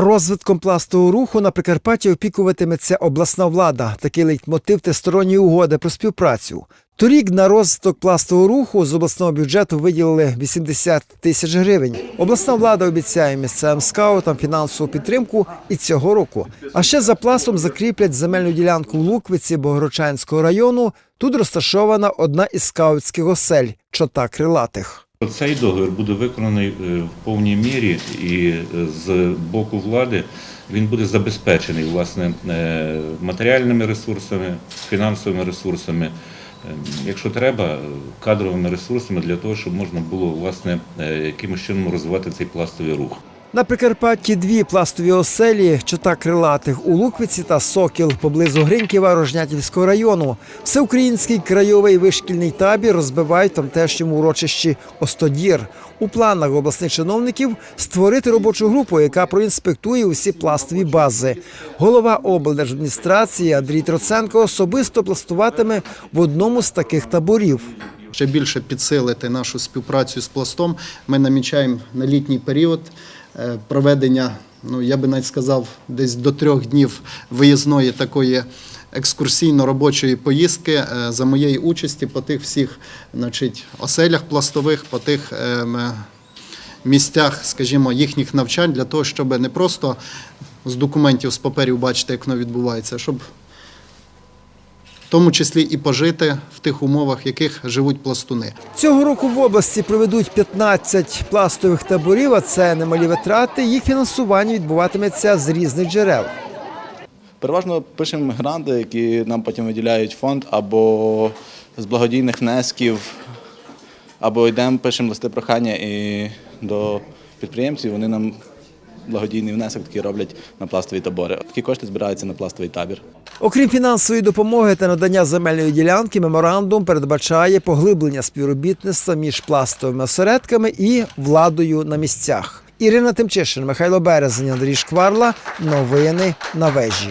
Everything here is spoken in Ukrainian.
Розвитком пластового руху на Прикарпатті опікуватиметься обласна влада. Такий лейтмотив тристоронньої угоди про співпрацю. Торік на розвиток пластового руху з обласного бюджету виділили 80 тисяч гривень. Обласна влада обіцяє місцевим скаутам фінансову підтримку і цього року. А ще за пластом закріплять земельну ділянку в Луквиці Богородчанського району. Тут розташована одна із скаутських осель чота крилатих. Цей договір буде виконаний е, в повній мірі і е, з боку влади він буде забезпечений власне е, матеріальними ресурсами, фінансовими ресурсами, якщо треба, кадровими ресурсами для того, щоб можна було власне якимось чином розвивати цей пластовий рух. На Прикарпатті дві пластові оселі чота крилатих у Луквиці та Сокіл поблизу Гриньківа Рожнятівського району. Всеукраїнський крайовий вишкільний табір розбивають тамтешньому урочищі Остодір. У планах обласних чиновників створити робочу групу, яка проінспектує усі пластові бази. Голова облдержадміністрації Андрій Троценко особисто пластуватиме в одному з таких таборів. Ще більше підсилити нашу співпрацю з пластом. Ми намічаємо на літній період е, проведення, ну я би навіть сказав, десь до трьох днів виїзної такої. Екскурсійно-робочої поїздки е, за моєї участі по тих всіх значить, оселях пластових, по тих е, місцях, скажімо, їхніх навчань для того, щоб не просто з документів, з паперів бачити, як воно відбувається, щоб в тому числі і пожити в тих умовах, в яких живуть пластуни. Цього року в області проведуть 15 пластових таборів, а це немалі витрати. Їх фінансування відбуватиметься з різних джерел. Переважно пишемо гранти, які нам потім виділяють фонд або з благодійних внесків, або йдемо, пишемо листи прохання і до підприємців, вони нам благодійний внесок такий роблять на пластові табори. Такі кошти збираються на пластовий табір. Окрім фінансової допомоги та надання земельної ділянки, меморандум передбачає поглиблення співробітництва між пластовими осередками і владою на місцях. Ірина Тимчишин, Михайло Березень, Андрій Шкварла. Новини на вежі.